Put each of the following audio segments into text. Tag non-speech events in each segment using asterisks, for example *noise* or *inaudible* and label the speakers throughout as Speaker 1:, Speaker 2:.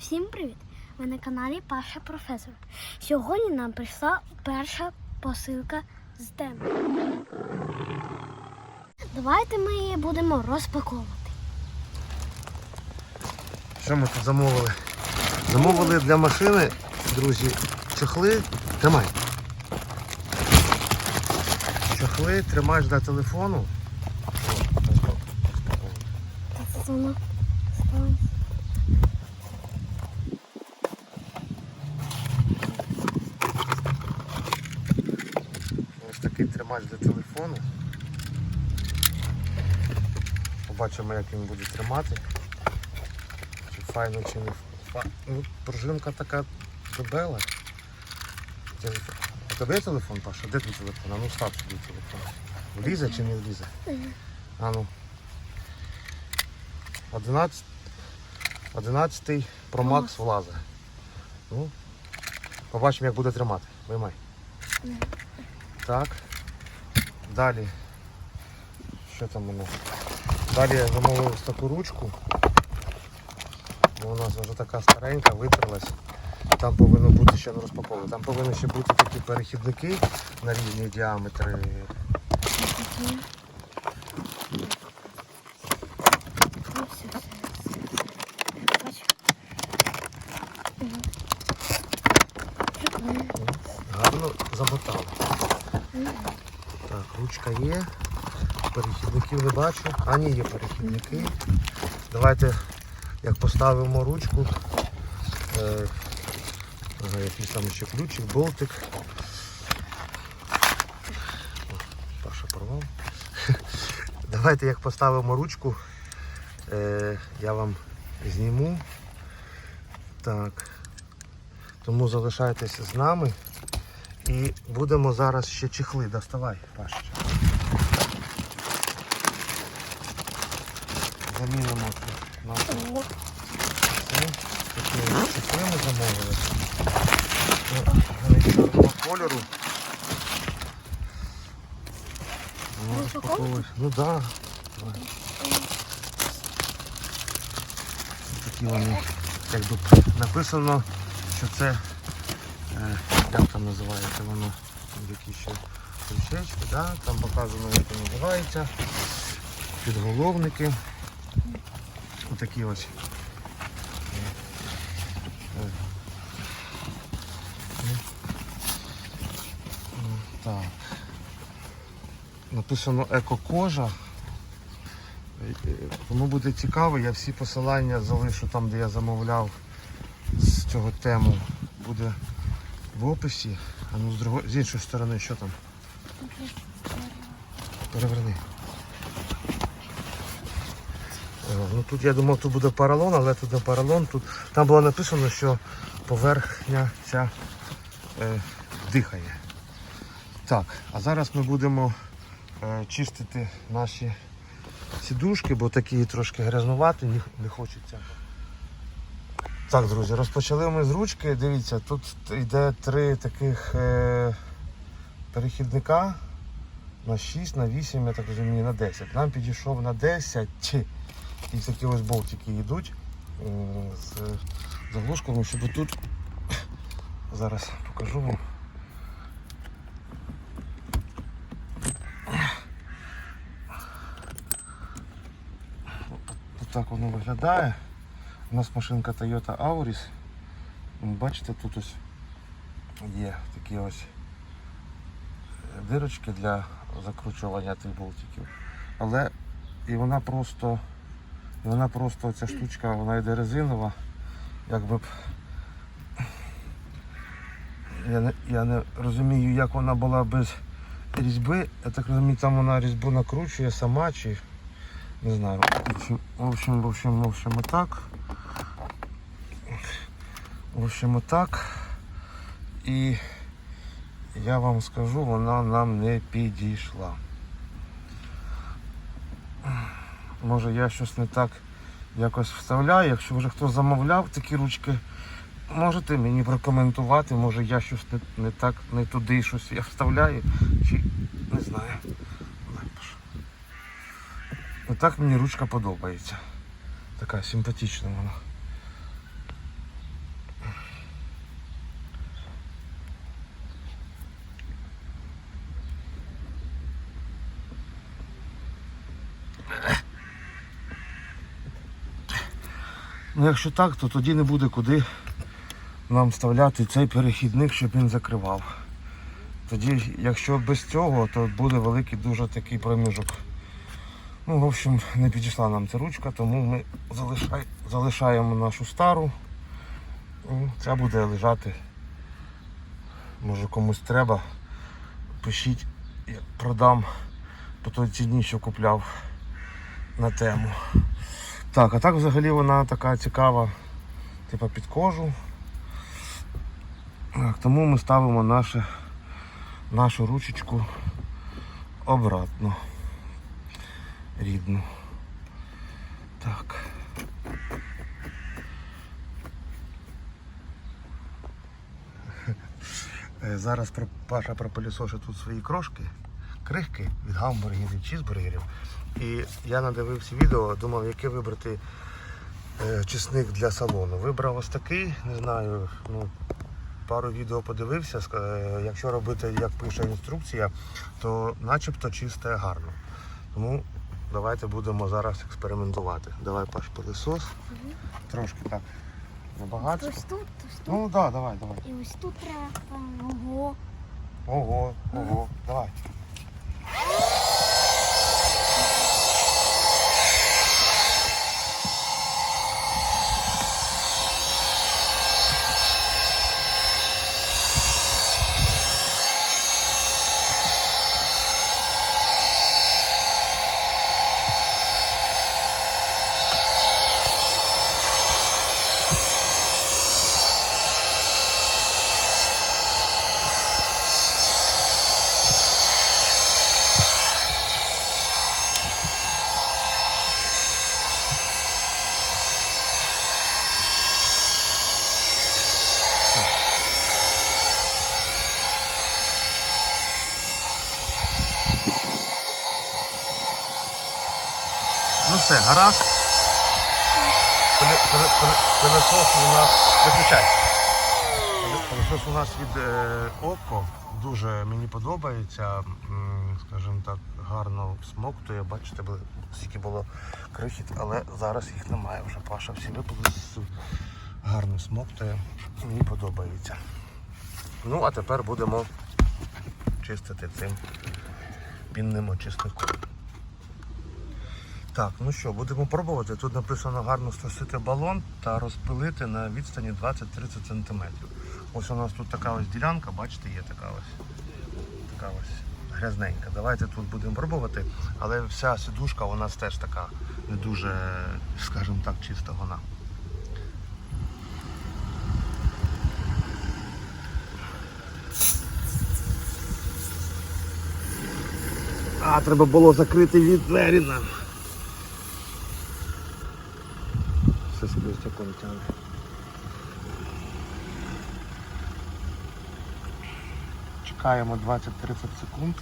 Speaker 1: Всім привіт! Ви на каналі Паша Професор. Сьогодні нам прийшла перша посилка з теми. Давайте ми її будемо розпаковувати.
Speaker 2: Що ми тут замовили? Замовили для машини, друзі, чохли. Тримай. Чохли, тримач для телефону.
Speaker 1: Це воно ставимо.
Speaker 2: Ось такий тримач для телефону. Побачимо, як він буде тримати. Чи файно, чи не файно. Ну, пружинка така дебела. А тебе є телефон, Паша? Де твій телефон? А ну став собі телефон. Влізе чи не влізе? А ну. 11, 11 Pro Max влазить. Ну, побачимо, як буде тримати. Виймай. Так. Далі. Що там нас? Далі я замовив таку ручку. Бо У нас вже така старенька, витерлась. Там повинно бути ще не розпаковано. Там повинні ще бути такі перехідники на різні діаметри.
Speaker 1: Ну.
Speaker 2: Гарно замотали. Так, ручка є. Перехідників не бачу. А ні, є перехідники. Давайте як поставимо ручку. Е, якийсь там ще ключик, болтик. Паша порвав. *laughs* Давайте як поставимо ручку, е, я вам зніму. Так. Тому залишайтеся з нами. І будемо зараз ще чехли. Доставай, Пашечка. Замінимо нашу Такі чехли ми замовили. Вони кольору. Ну. Ну так. Да. Такі вони, як би написано, що це, е, як там називається воно, які ще крючечки, да? там показано, як воно називається, підголовники. Отакі ось. Так. Написано еко-кожа. Кому буде цікаво, я всі посилання залишу там, де я замовляв з цього тему. Буде в описі. А ну з другої, з іншої сторони, що там? Переверни. Ну тут я думав, тут буде поролон, але тут не поролон. Тут, там було написано, що поверхня ця е, дихає. Так, а зараз ми будемо е, чистити наші сідушки, бо такі трошки грязнуваті, не, не хочеться. Так, друзі, розпочали ми з ручки. Дивіться, тут йде три таких е, перехідника на 6, на 8, я так розумію, на 10. Нам підійшов на 10. І такі ось болтики йдуть е, з заглушками, щоб тут зараз покажу вам. так воно виглядає. У нас машинка Toyota Auris. Бачите, тут ось є такі ось дирочки для закручування тих болтиків. Але і вона просто, і вона просто ця штучка, вона йде резинова. Якби б я не, я не розумію, як вона була без різьби. Я так розумію, там вона різьбу накручує сама чи не знаю. В общем, в общем, в общем, отак. В общем, отак. І я вам скажу, вона нам не підійшла. Може я щось не так якось вставляю. Якщо вже хто замовляв такі ручки, можете мені прокоментувати, може я щось не, не так, не туди щось я вставляю, чи не знаю. Отак мені ручка подобається. Така симпатична вона. Ну якщо так, то тоді не буде куди нам вставляти цей перехідник, щоб він закривав. Тоді, якщо без цього, то буде великий дуже такий проміжок. Ну, в общем, не підійшла нам ця ручка, тому ми залишай, залишаємо нашу стару. Ну, Ця буде лежати. Може комусь треба. Пишіть, я продам по той ціні, що купляв на тему. Так, а так взагалі вона така цікава, типа під кожу. Так, тому ми ставимо наше, нашу ручечку обратно. Рідну. Так. *laughs* Зараз Паша пропилісошить тут свої крошки, крихки від гамбургерів і чізбургерів. І я надивився відео, думав, яке вибрати е, чесник для салону. Вибрав ось такий, не знаю, ну, пару відео подивився. е, Якщо робити, як пише інструкція, то начебто чисте гарно. Тому давайте будемо зараз експериментувати. Давай Паш пилисос. Трошки так набагато.
Speaker 1: Ось тут, ось тут.
Speaker 2: Ну так, да, давай, давай.
Speaker 1: І ось тут треба. Ого.
Speaker 2: Ого, ого, давай. Ну все, гаразд. Пилосос у нас виключай. Пилосос у нас від е, Око. Дуже мені подобається. Скажімо так, гарно смоктує. Бачите, скільки було крихіт, але зараз їх немає вже. Паша всі випали. Гарно смоктує. Мені подобається. Ну, а тепер будемо чистити цим пінним очисником. Так, ну що, будемо пробувати. Тут написано гарно струсити балон та розпилити на відстані 20-30 см. Ось у нас тут така ось ділянка, бачите, є така ось. Така ось грязненька. Давайте тут будемо пробувати, але вся сидушка у нас теж така не дуже, скажімо так, чиста вона. А, треба було закрити від двері нам. Все скрізь. Чекаємо 20-30 секунд.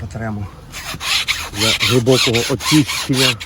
Speaker 2: Потремо для глибокого очищення.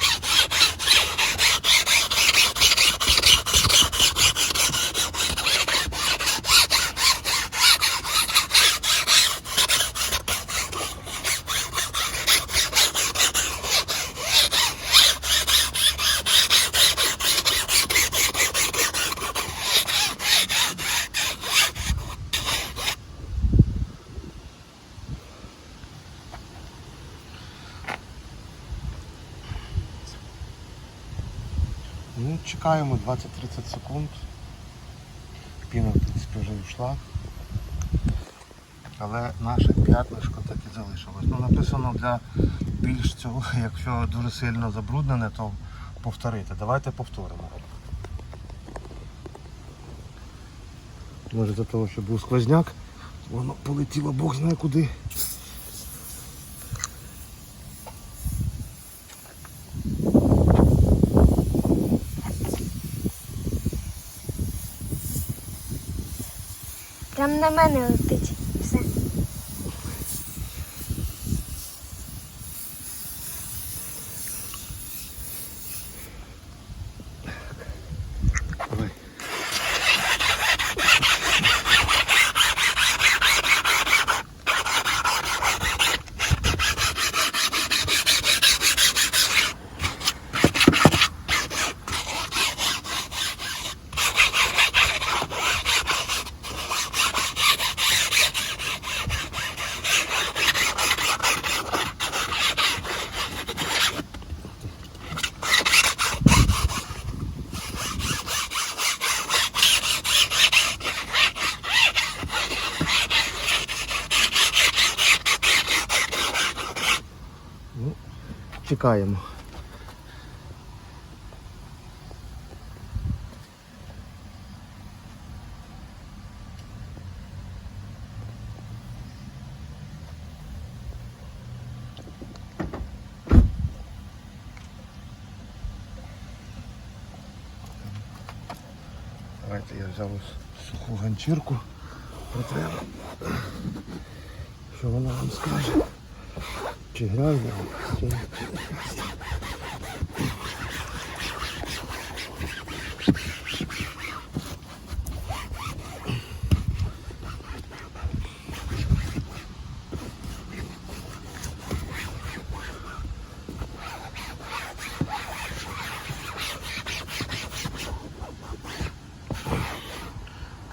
Speaker 2: Ну, чекаємо 20-30 секунд. Піна, в принципі, вже йшла. Але наше п'ятнишко так і залишилось. Ну, написано для більш цього, *laughs* якщо дуже сильно забруднене, то повторити. Давайте повторимо. Може за того, що був сквозняк, воно полетіло Бог знає куди.
Speaker 1: Прям на
Speaker 2: чекаємо. Давайте я взяв суху ганчірку. Потреба. Що вона вам скаже? Чи грязно, чи.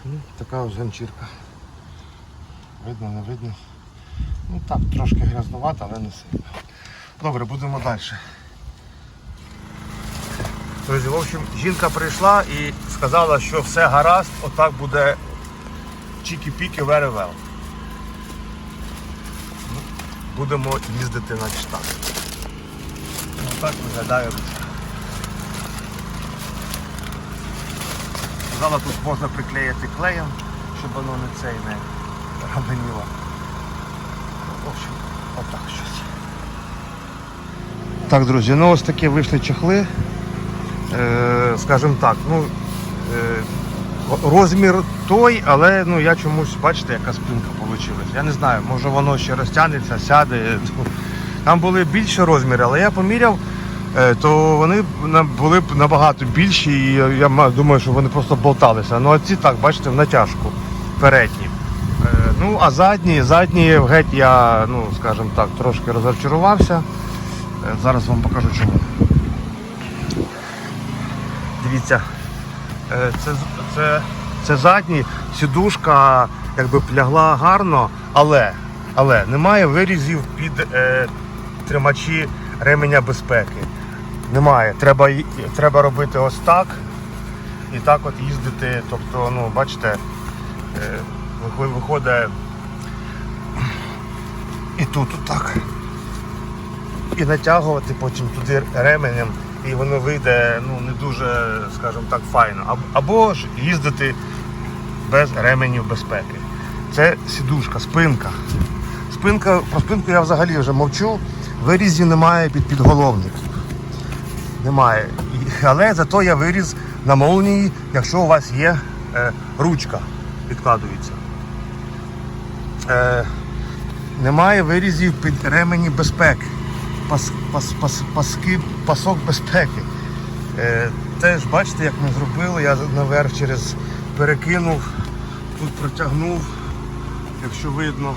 Speaker 2: Ну, така ось ганчірка. Видно, не видно. Ну так, трошки грязнувато, але не сильно. Добре, будемо далі. Друзі, в общем, жінка прийшла і сказала, що все гаразд, отак буде very well. Ну, Будемо їздити на штат. Ну, так виглядає ручка. Сказала, тут можна приклеїти клеєм, щоб воно не цей не габеніло. Общем, отак щось. Так, друзі, ну ось такі вийшли чехли. Е, скажімо так, ну, е, розмір той, але ну, я чомусь, бачите, яка спинка вийшла. Я не знаю, може воно ще розтягнеться, сяде. *laughs* Там були більші розміри, але я поміряв, е, то вони були б набагато більші, і я думаю, що вони просто болталися. Ну а ці так, бачите, в натяжку передні. Ну, а задні, задні геть я, ну, скажімо так, трошки розчарувався. Е, Зараз вам покажу чому. Дивіться, е, це, це, це задні, сідушка якби б лягла гарно, але, але немає вирізів під е, тримачі ременя безпеки. Немає. Треба, треба робити ось так і так от їздити. Тобто, ну, бачите, е, виходить і тут отак. І натягувати потім туди ременем, і воно вийде ну, не дуже, скажімо так, файно. Або ж їздити без ременів безпеки. Це сідушка, спинка. Спинка, про спинку я взагалі вже мовчу. Вирізів немає під підголовник. Немає. Але зато є виріз на молнії, якщо у вас є е, ручка, підкладується. Е, немає вирізів під ремені безпеки. Пас, пас, пас, паски, пасок безпеки. Е, теж бачите, як ми зробили, я наверх через перекинув, тут протягнув, якщо видно.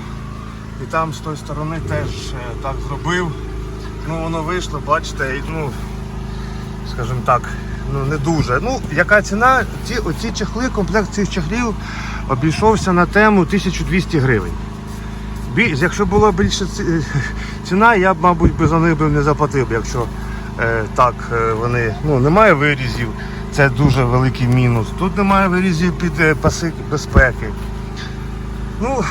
Speaker 2: І там з тої сторони теж е, так зробив. Ну воно вийшло, бачите, і, ну, скажімо так, ну не дуже. Ну, яка ціна? Ці, оці чехли, комплект цих чехлів обійшовся на тему 1200 гривень. Якщо була більша *laughs* ціна, я б, мабуть, за них не заплатив, якщо е, так е, вони. Ну, немає вирізів, це дуже великий мінус. Тут немає вирізів під е, паси безпеки. Ну,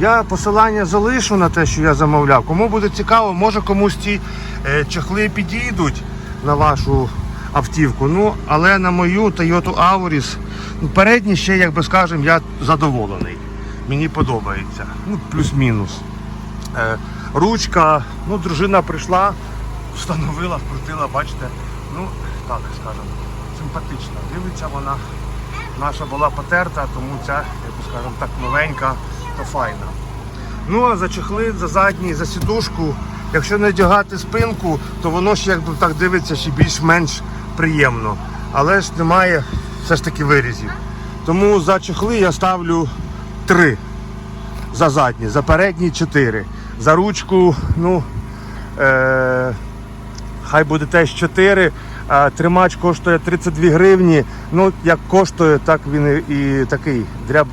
Speaker 2: я посилання залишу на те, що я замовляв. Кому буде цікаво, може комусь ці е, чехли підійдуть на вашу автівку. Ну, але на мою Toyota Auris, ну, передній ще, як би скажемо, я задоволений. Мені подобається. Ну, плюс-мінус. Е, ручка, ну, дружина прийшла, встановила, вкрутила, бачите. Ну, так скажемо, симпатична. Дивиться вона. Наша була потерта, тому ця, як би скажемо, так новенька, то файна. Ну а за чехли, за задній, за сідушку, якщо не одягати спинку, то воно ще якби так дивиться ще більш-менш приємно. Але ж немає все ж таки вирізів. Тому за чехли я ставлю 3 за задні, за передні 4. За ручку, ну, е- хай буде теж 4. А тримач коштує 32 гривні. Ну, як коштує, так він і такий дряб,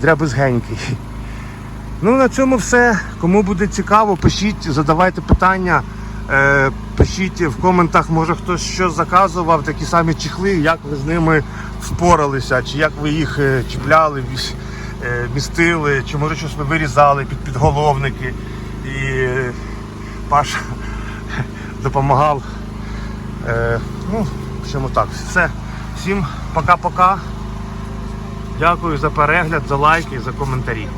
Speaker 2: дрябезгенький. Ну, на цьому все. Кому буде цікаво, пишіть, задавайте питання. Е, пишіть в коментах, може хтось щось заказував, такі самі чехли, як ви з ними впоралися, чи як ви їх е, чіпляли, е, містили, чи може щось ви вирізали під підголовники. І е, Паша *laughs* допомагав. Ну, в так. Все. Всім пока-пока. Дякую за перегляд, за лайки, за коментарі.